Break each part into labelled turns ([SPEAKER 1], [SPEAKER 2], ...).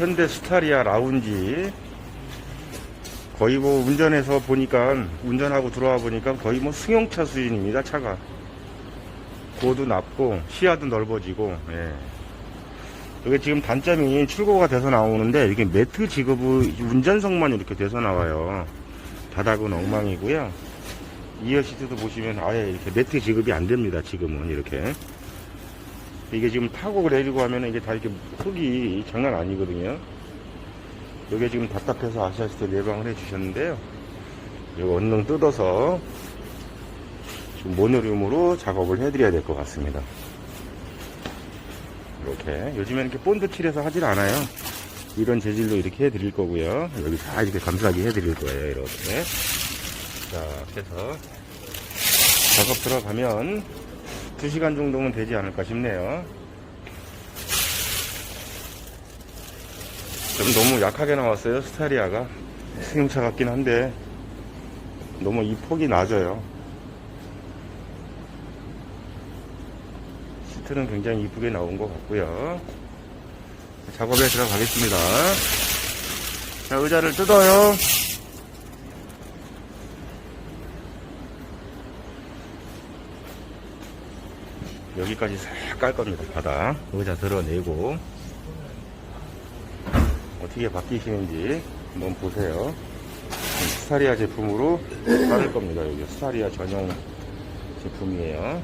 [SPEAKER 1] 현대 스타리아 라운지. 거의 뭐 운전해서 보니까 운전하고 들어와 보니까 거의 뭐 승용차 수준입니다 차가. 고도 낮고 시야도 넓어지고 예. 이게 지금 단점이 출고가 돼서 나오는데 이게 매트 지급이 운전석만 이렇게 돼서 나와요. 바닥은 엉망이고요. 이어 시트도 보시면 아예 이렇게 매트 지급이 안 됩니다 지금은 이렇게 이게 지금 타고 내리고 하면 이게 다 이렇게 흙이 장난 아니거든요. 이게 지금 답답해서 아시아시티 예방을 해주셨는데요. 이거 언능 뜯어서 지금 모노륨으로 작업을 해드려야 될 것 같습니다. 이렇게 요즘에는 이렇게 본드 칠해서 하질 않아요. 이런 재질로 이렇게 해드릴 거고요. 여기 다 이렇게 감싸게 해드릴 거예요. 이렇게 자 해서 작업 들어가면 2시간 정도면 되지 않을까 싶네요. 좀 너무 약하게 나왔어요, 스타리아가. 승용차 같긴 한데, 너무 이 폭이 낮아요. 시트는 굉장히 이쁘게 나온 것 같고요. 작업에 들어가겠습니다. 자, 의자를 뜯어요. 여기까지 싹 깔 겁니다. 바닥. 의자 드러내고. 어떻게 바뀌시는지 한번 보세요. 스타리아 제품으로 깔을 겁니다. 여기 스타리아 전용 제품이에요.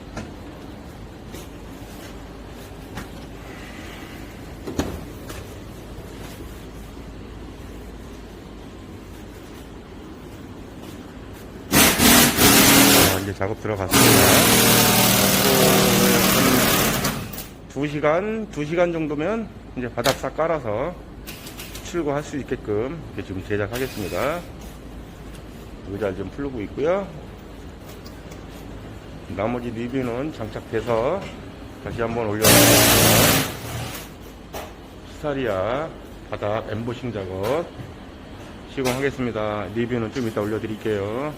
[SPEAKER 1] 자, 이제 작업 들어갔습니다. 2시간, 2시간 정도면 이제 바닥 싹 깔아서 출고할 수 있게끔 이렇게 지금 제작하겠습니다. 의자를 좀 풀고 있고요. 나머지 리뷰는 장착돼서 다시 한번 올려드리겠습니다. 스타리아 바닥 엠보싱 작업 시공하겠습니다. 리뷰는 좀 이따 올려드릴게요.